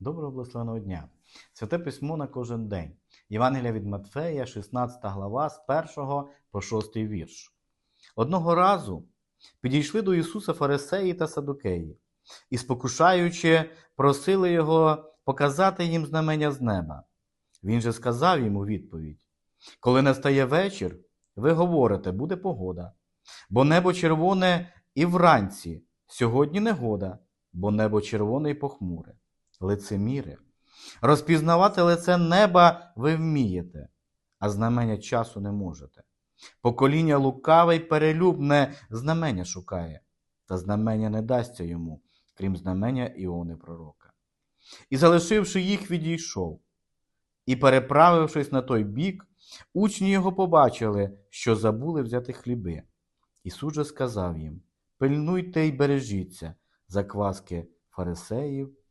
Доброго благословеного дня! Святе письмо на кожен день. Євангелія від Матфея, 16 глава, з 1 по 6 вірш. Одного разу підійшли до Ісуса фарисеї та садукеї і, спокушаючи, просили Його показати їм знамення з неба. Він же сказав їм у відповідь: Коли настає вечір, ви говорите, буде погода, бо небо червоне і вранці, сьогодні негода, бо небо червоне і похмуре, лицеміри. Розпізнавати лице неба ви вмієте, а знамення часу не можете. Покоління лукаве й перелюбне знамення шукає, та знамення не дасться йому, крім знамення Іони пророка. І, залишивши їх, відійшов. І, переправившись на той бік, учні його побачили, що забули взяти хліби. Ісус же сказав їм: Пильнуйте й бережіться закваски фарисеїв